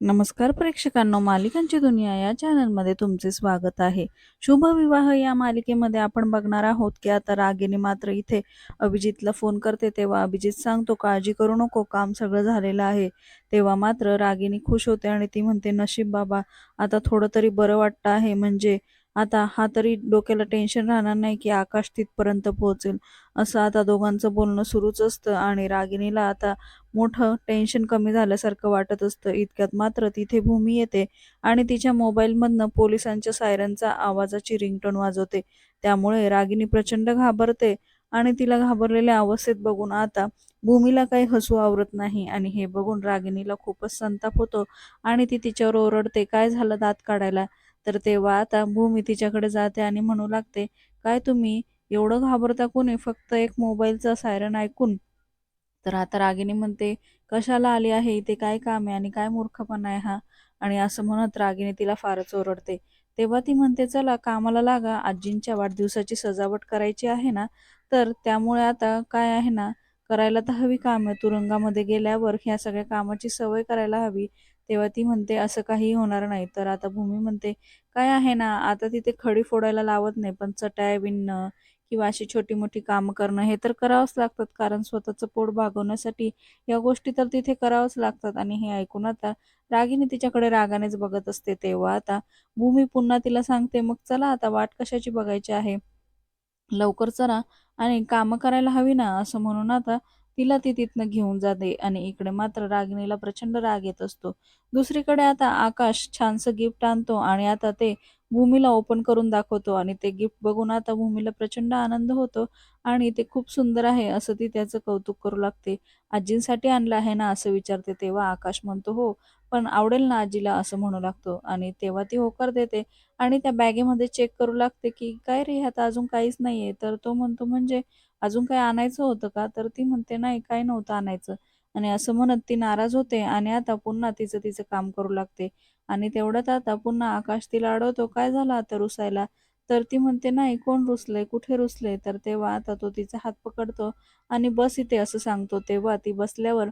नमस्कार प्रेक्षकांनो मालिकांची दुनिया या चॅनलमध्ये तुमचे स्वागत आहे. शुभ विवाह या मालिकेमध्ये आपण बघणार आहोत की आता रागिनी मात्र इथे अभिजितला फोन करते तेव्हा अभिजित सांगतो काळजी करू नको काम सगळं झालेलं आहे. तेव्हा मात्र रागिनी खुश होते आणि ती म्हणते नशीब बाबा आता थोडं तरी बरं वाटतं आहे म्हणजे आता हा तरी डोक्याला टेन्शन राहणार नाही की आकाश तिथपर्यंत पोहोचेल. असं आता दोघांचं बोलणं सुरूच असतं आणि रागिणीला आता मोठं टेन्शन कमी झाल्यासारखं वाटत असतं. इतक्यात मात्र तिथे भूमी येते आणि तिच्या मोबाईलमधनं पोलिसांच्या सायरनचा आवाजाची रिंगटोन वाजवते. त्यामुळे रागिनी प्रचंड घाबरते आणि तिला घाबरलेल्या अवस्थेत बघून आता भूमीला काही हसू आवरत नाही आणि हे बघून रागिणीला खूपच संताप होतो आणि ती तिच्यावर ओरडते काय झालं दात काढायला? तर तेव्हा आता भूमी तिच्याकडे जाते आणि म्हणू लागते काय तुम्ही? एवढं घाबरता कोणी? फक्त एक मोबाईलचा सायरन ऐकून. तर आता रागिनी म्हणते कशाला आली आहे? इथे काय काम आहे आणि काय मूर्खपणा आहे हा? आणि असं म्हणत रागिनी तिला फारच ओरडते. तेव्हा ती म्हणते चला कामाला लागा. आजींच्या वाढदिवसाची सजावट करायची आहे ना? तर त्यामुळे आता काय आहे ना? करायला तर हवी काम. तुरुंगामध्ये गेल्यावर ह्या सगळ्या कामाची सवय करायला हवी. तेव्हा ती म्हणते असं काही होणार नाही. तर आता भूमी म्हणते काय आहे ना आता तिथे खडी फोडायला लावत नाही पण चटाया विणणं किंवा अशी छोटी मोठी कामं करणं हे तर करावंच लागतात. कारण स्वतःचं पोट भागवण्यासाठी या गोष्टी तर तिथे करावंच लागतात. आणि हे ऐकून आता रागिनी तिच्याकडे रागानेच बघत असते. तेव्हा आता भूमी पुन्हा तिला सांगते मग चला आता वाट कशाची बघायची आहे? लवकर चला आणि कामं करायला हवी ना असं म्हणून आता तिला ती तिथनं घेऊन जाते आणि इकडे मात्र रागिणीला प्रचंड राग येत असतो. दुसरीकडे आता आकाश छानसं गिफ्ट आणतो आणि आता ते भूमीला ओपन करून दाखवतो आणि ते गिफ्ट बघून आता भूमीला प्रचंड आनंद होतो आणि ते खूप सुंदर आहे असं ती त्याचं कौतुक करू लागते. आजींसाठी आणलं आहे ना असं विचारते तेव्हा आकाश म्हणतो हो पण आवडेल ना आजीला असं म्हणू लागतो. आणि तेव्हा ती होकार देते. आणि त्या बॅगेमध्ये चेक करू लागते की काय रे ह्यात अजून काहीच नाहीये. तर तो म्हणतो म्हणजे अजून काही आणायचं होतं का? तर ती म्हणते नाही काय नव्हतं आणायचं. आणि असं म्हणत ती नाराज होते आणि आता पुन्हा तिचं तिचं काम करू लागते. आणि तेवढ्यात आता पुन्हा आकाश तिला अडवतो काय झालं आता रुसायला? तर ती म्हणते नाही कोण रुसलंय? कुठे रुसलंय? तर तेव्हा आता तो तिचा हात पकडतो आणि बस इथे असं सांगतो. तेव्हा ती बसल्यावर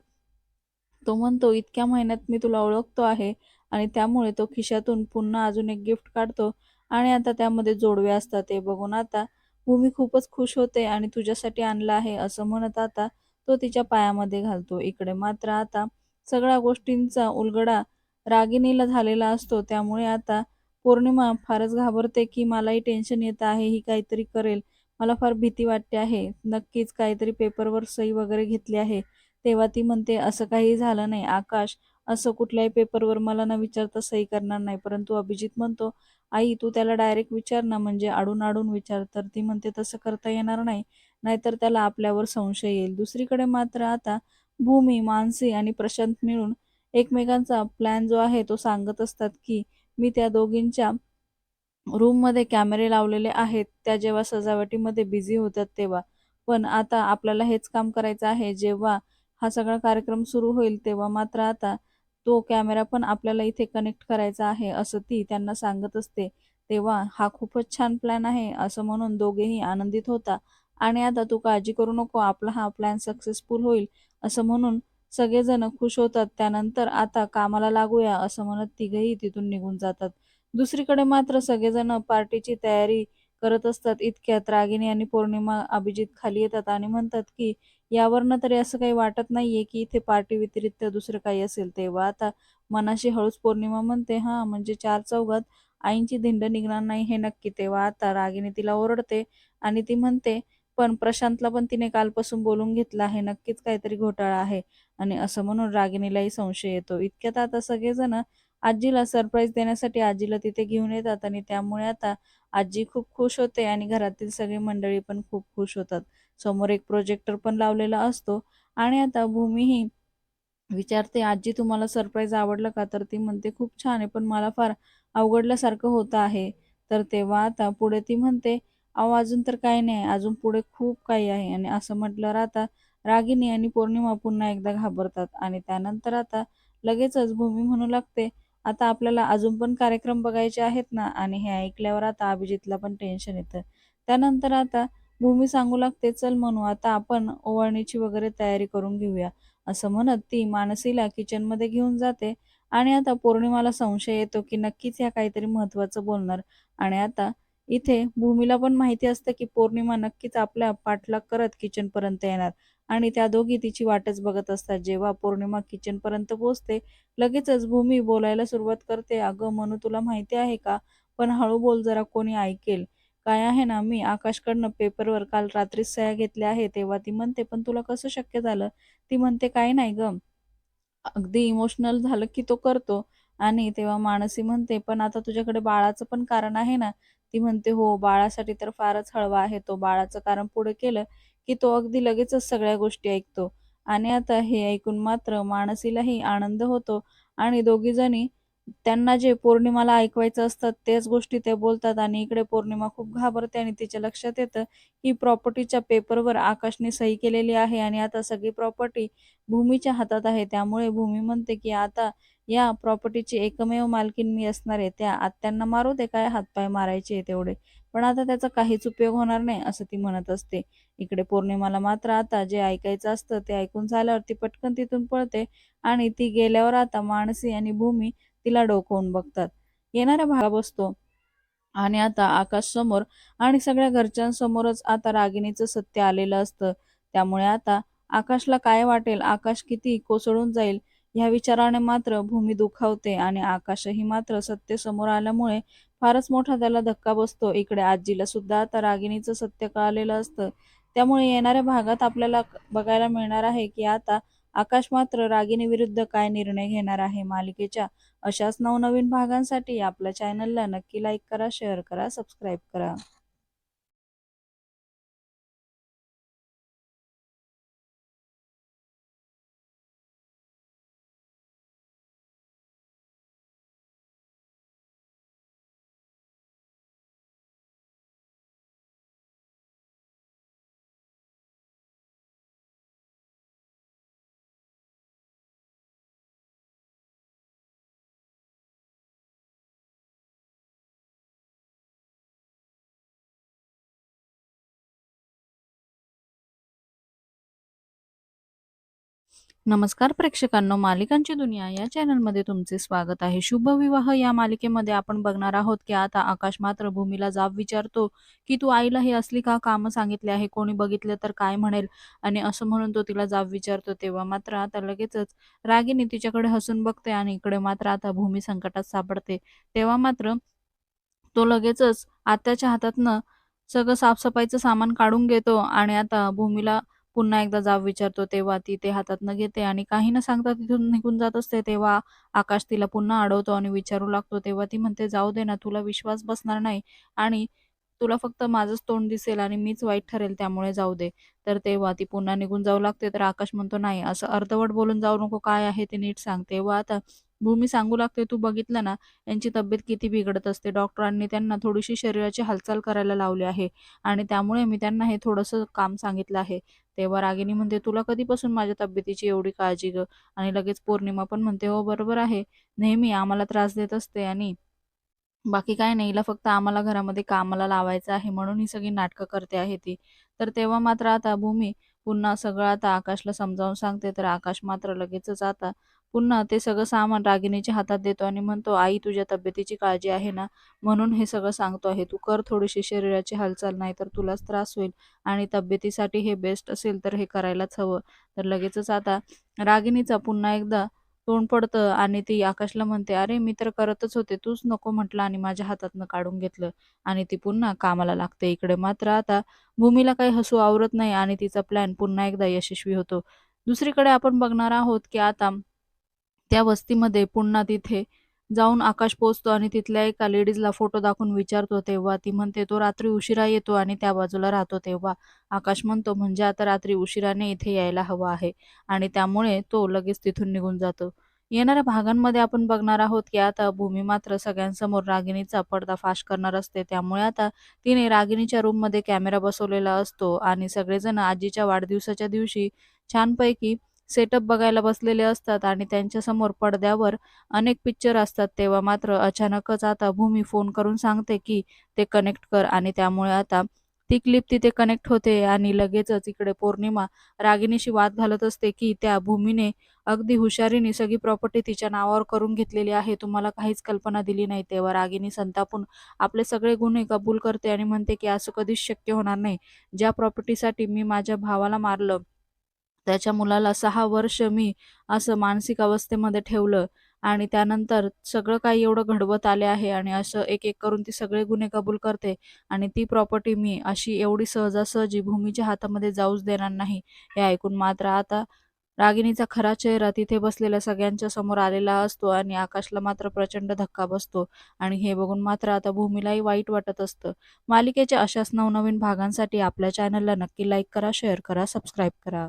तो म्हणतो इतक्या महिन्यात मी तुला ओळखतो आहे आणि त्यामुळे तो खिशातून पुन्हा अजून एक गिफ्ट काढतो आणि आता त्यामध्ये जोडवे असतात. ते बघून आता भूमी खूपच खुश होते आणि तुझ्यासाठी आणलं आहे असं म्हणत आता तो तिच्या पायामध्ये घालतो. इकडे मात्र आता सगळ्या गोष्टींचा उलगडा रागिणीला झालेला असतो. त्यामुळे आता पौर्णिमा फारच घाबरते की मलाही टेन्शन येत आहे ही काहीतरी करेल. मला फार भीती वाटते आहे. नक्कीच काहीतरी पेपरवर सही वगैरे घेतली आहे. तेव्हा ती म्हणते असं काही झालं नाही आकाश असं कुठल्याही पेपरवर मला न विचारता सही करणार नाही. परंतु अभिजित म्हणतो आई तू त्याला डायरेक्ट विचार ना म्हणजे आडून आडून विचार. तर ती म्हणते तसं करता येणार नाही नाहीतर त्याला आपल्यावर संशय येईल. दुसरीकडे मात्र आता भूमी मानसी आणि प्रशांत मिळून एकमेकांचा प्लॅन जो आहे तो सांगत असतात की मी त्या दोघींच्या रूममध्ये कॅमेरे लावलेले आहेत त्या जेव्हा सजावटीमध्ये बिझी होतात तेव्हा. पण आता आपल्याला हेच काम करायचं आहे जेव्हा हा सगळा कार्यक्रम सुरू होईल तेव्हा मात्र आता तो कॅमेरा पण आपल्याला इथे कनेक्ट करायचा आहे असं ती त्यांना सांगत असते. तेव्हा हा खूपच छान प्लॅन आहे असं म्हणून दोघेही आनंदित होता. आणि आता तू काळजी करू नको आपला हा प्लॅन सक्सेसफुल होईल असं म्हणून सगळेजण खुश होतात. त्यानंतर आता कामाला लागूया असं म्हणत तिघेही तिथून निघून जातात. दुसरीकडे मात्र सगळेजण पार्टीची तयारी करत असतात. इतक्यात रागिनी आणि पौर्णिमा अभिजित खाली येतात आणि म्हणतात की यावरनं तरी असं काही वाटत नाहीये की इथे पार्टी व्यतिरिक्त दुसरं काही असेल तेव्हा. आता मनाशी हळूच पौर्णिमा म्हणते हा म्हणजे चार चौघात आईंची धिंड निघणार नाही हे नक्की तेव्हा. आता रागिनी तिला ओरडते आणि ती म्हणते पण प्रशांतला पण तिने कालपासून बोलून घेतलं आहे नक्कीच काहीतरी घोटाळा आहे. आणि असं म्हणून रागिणीलाही संशय येतो. इतक्यात आता सगळेजण आजीला सरप्राईज देण्यासाठी आजीला तिथे घेऊन येतात आणि त्यामुळे आता आजी खूप खुश होते आणि घरातील सगळी मंडळी पण खूप खुश होतात. समोर एक प्रोजेक्टर पण लावलेला असतो आणि आता भूमीही विचारते आजी तुम्हाला सरप्राईज आवडलं का? तर ती म्हणते खूप छान आहे पण मला फार अवघडल्यासारखं होतं आहे. तर तेव्हा आता पुढे ती म्हणते अहो अजून तर काही नाही अजून पुढे खूप काही आहे. आणि असं म्हटल्यावर आता रागिनी आणि पौर्णिमा पुन्हा एकदा घाबरतात आणि त्यानंतर आता लगेचच भूमी म्हणू लागते आता आपल्याला अजून पण कार्यक्रम बघायचे आहेत ना आणि हे ऐकल्यावर आता अभिजितला पण टेन्शन येतं. त्यानंतर आता भूमी सांगू लागते चल म्हणू आता आपण ओवाळणीची वगैरे तयारी करून घेऊया. असं म्हणत ती मानसीला किचनमध्ये घेऊन जाते आणि आता पौर्णिमाला संशय येतो की नक्कीच ह्या काहीतरी महत्वाचं बोलणार. आणि आता इथे भूमीला पण माहिती असतं की पौर्णिमा नक्कीच आपल्या पाठलाग करत किचनपर्यंत येणार. आणि त्या दोघी तिची वाटच बघत असतात. जेव्हा पौर्णिमा किचन पर्यंत पोहोचते लगेचच भूमी बोलायला सुरुवात करते. अगं म्हणू तुला माहिती आहे का? पण हळू बोल जरा कोणी ऐकेल. काय आहे ना मी आकाशकडनं पेपरवर काल रात्रीच सह्या घेतल्या आहे तेव्हा ती म्हणते पण तुला कसं शक्य झालं? ती म्हणते काय नाही ग. अगदी इमोशनल झालं की तो करतो. आणि तेव्हा मानसी म्हणते पण आता तुझ्याकडे बाळाचं पण कारण आहे ना. ती म्हणते हो बाळासाठी तर फारच हळवा आहे. तो बाळाचं कारण पुढे केलं की तो अगदी लगेचच सगळ्या गोष्टी ऐकतो. आणि आता हे ऐकून मात्र मानसीलाही आनंद होतो. आणि दोघी जणी त्यांना जे पौर्णिमाला ऐकवायचं असतात तेच गोष्टी ते बोलतात. आणि इकडे पौर्णिमा खूप घाबरते आणि तिच्या लक्षात येतं की प्रॉपर्टीच्या पेपरवर आकाशने सही केलेली आहे. आणि आता सगळी प्रॉपर्टी भूमीच्या हातात आहे. त्यामुळे भूमी म्हणते की आता या प्रॉपर्टीची एकमेव मालकीन मी असणार आहे. त्या आत्यांना मारू दे काय हातपाय मारायचे तेवढे. पण आता त्याचा काहीच उपयोग होणार नाही असं ती म्हणत असते. इकडे पौर्णिमाला मात्र आता जे ऐकायचं असतं ते ऐकून झाल्यावर ती पटकन तिथून पळते आणि ती गेल्यावर आता मानसी आणि भूमी तिला डोकवून बघतात. येणाऱ्या भागा बसतो. आणि आता आकाश समोर आणि सगळ्या घरच्यांसमोरच आता रागिणीचं सत्य आलेलं असतं. त्यामुळे आता आकाशला काय वाटेल? आकाश किती कोसळून जाईल? ह्या विचाराने मात्र भूमी दुखावते आणि आकाशही मात्र सत्य समोर आल्यामुळे फारच मोठा त्याला धक्का बसतो. इकडे आजीला सुद्धा आता रागिणीचं सत्य कळालेलं असतं. त्यामुळे येणाऱ्या भागात आपल्याला बघायला मिळणार आहे की आता आकाश मात्र रागिणी विरुद्ध काय निर्णय घेणार आहे मालिकेच्या? अशाच नवनवीन भागांसाठी आपल्या चॅनलला नक्की लाईक करा शेअर करा सबस्क्राईब करा. नमस्कार प्रेक्षकांनो मालिकांची दुनिया या चॅनलमध्ये तुमचे स्वागत आहे. शुभ विवाह या मालिकेमध्ये आपण बघणार आहोत की आता आकाश मात्र भूमीला जाब विचारतो की तू आईला हे असली का कामं सांगितले आहे? कोणी बघितलं तर काय म्हणेल? आणि असं म्हणून तो तिला जाब विचारतो तेव्हा मात्र आता लगेचच रागिनी तिच्याकडे हसून बघते आणि इकडे मात्र आता भूमी संकटात सापडते. तेव्हा मात्र तो लगेचच आत्याच्या हातातनं सगळं साफसफाईचं सामान काढून घेतो आणि आता भूमीला पुन्हा एकदा जाब विचारतो तेव्हा ती ते हातातनं घेते आणि काही न सांगता तिथून निघून जात असते. तेव्हा आकाश तिला पुन्हा अडवतो आणि विचारू लागतो. तेव्हा ती म्हणते जाऊ दे ना तुला विश्वास बसणार नाही आणि तुला फक्त माझंच तोंड दिसेल आणि मीच वाईट ठरेल त्यामुळे जाऊ दे. तर तेव्हा ती पुन्हा निघून जाऊ लागते. तर आकाश म्हणतो नाही असं अर्धवट बोलून जाऊ नको. काय आहे ते नीट सांग. तेव्हा आता भूमी सांगू लागते तू बघितलं ना यांची तब्येत किती बिघडत असते. डॉक्टरांनी त्यांना थोडीशी शरीराची हालचाल करायला लावली आहे आणि त्यामुळे मी त्यांना हे थोडंसं काम सांगितलं आहे. तेव्हा रागिनी म्हणते तुला कधीपासून माझ्या तब्येतीची एवढी काळजी ग? आणि लगेच पौर्णिमा पण म्हणते हो बरोबर आहे. नेहमी आम्हाला त्रास देत असते आणि बाकी काय नाही हिला फक्त आम्हाला घरामध्ये कामाला लावायचं आहे म्हणून ही सगळी नाटकं करते आहे ती. तर तेव्हा मात्र आता भूमी पुन्हा सगळं आता आकाशला समजावून सांगते तर आकाश मात्र लगेचच आता पुन्हा ते सगळं सामान रागिणीच्या हातात देतो आणि म्हणतो आई तुझ्या तब्येतीची काळजी आहे ना? म्हणून हे सगळं सांगतो आहे. तू कर थोडीशी शरीराची हालचाल नाही तर तुलाच त्रास होईल आणि तब्येतीसाठी हे बेस्ट असेल तर हे करायलाच हवं. तर लगेचच आता रागिणीचा पुन्हा एकदा तोंड पडतं आणि ती आकाशला म्हणते अरे मी तर करतच होते. तूच नको म्हटलं आणि माझ्या हातातनं काढून घेतलं. आणि ती पुन्हा कामाला लागते इकडे. मात्र आता भूमीला काही हसू आवरत नाही आणि तिचा प्लॅन पुन्हा एकदा यशस्वी होतो. दुसरीकडे आपण बघणार आहोत की आता त्या वस्तीमध्ये पुन्हा तिथे जाऊन आकाश पोचतो आणि तिथल्या एका लेडीजला फोटो दाखवून विचारतो तेव्हा ती म्हणते तो रात्री उशिरा येतो आणि त्या बाजूला राहतो तेव्हा. आकाश म्हणतो म्हणजे आता रात्री उशिराने इथे यायला हवं आहे. आणि त्यामुळे तो लगेच तिथून निघून जातो. येणाऱ्या भागांमध्ये आपण बघणार आहोत की आता भूमी मात्र सगळ्यांसमोर रागिणीचा पडदा फाश करणार असते. त्यामुळे आता तिने रागिणीच्या रूममध्ये कॅमेरा बसवलेला असतो आणि सगळेजण आजीच्या वाढदिवसाच्या दिवशी छानपैकी सेटअप बघायला बसलेले असतात आणि त्यांच्यासमोर पडद्यावर अनेक पिक्चर असतात. तेव्हा मात्र अचानकच आता भूमी फोन करून सांगते की ते कनेक्ट कर आणि त्यामुळे आता ती क्लिप तिथे कनेक्ट होते आणि लगेचच इकडे पौर्णिमा रागिनीशी वाद घालत असते की त्या भूमीने अगदी हुशारीने सगळी प्रॉपर्टी तिच्या नावावर करून घेतलेली आहे. तुम्हाला काहीच कल्पना दिली नाही. तेव्हा रागिनी संतापून आपले सगळे गुन्हे कबूल करते आणि म्हणते की असं कधीच शक्य होणार नाही. ज्या प्रॉपर्टीसाठी मी माझ्या भावाला मारलं त्याच्या मुलाला सहा वर्ष मी असं मानसिक अवस्थेमध्ये ठेवलं आणि त्यानंतर सगळं काही एवढं घडवत आले आहे आणि असं एक एक करून ती सगळे गुन्हे कबूल करते आणि ती प्रॉपर्टी मी अशी एवढी सहजासहजी भूमीच्या हातामध्ये जाऊच देणार नाही हे ऐकून मात्र आता रागिणीचा खरा चेहरा तिथे बसलेल्या सगळ्यांच्या समोर आलेला असतो आणि आकाशला मात्र प्रचंड धक्का बसतो आणि हे बघून मात्र आता भूमीलाही वाईट वाटत असतं. मालिकेच्या अशाच नवनवीन भागांसाठी आपल्या चॅनलला नक्की लाईक करा शेअर करा सबस्क्राईब करा.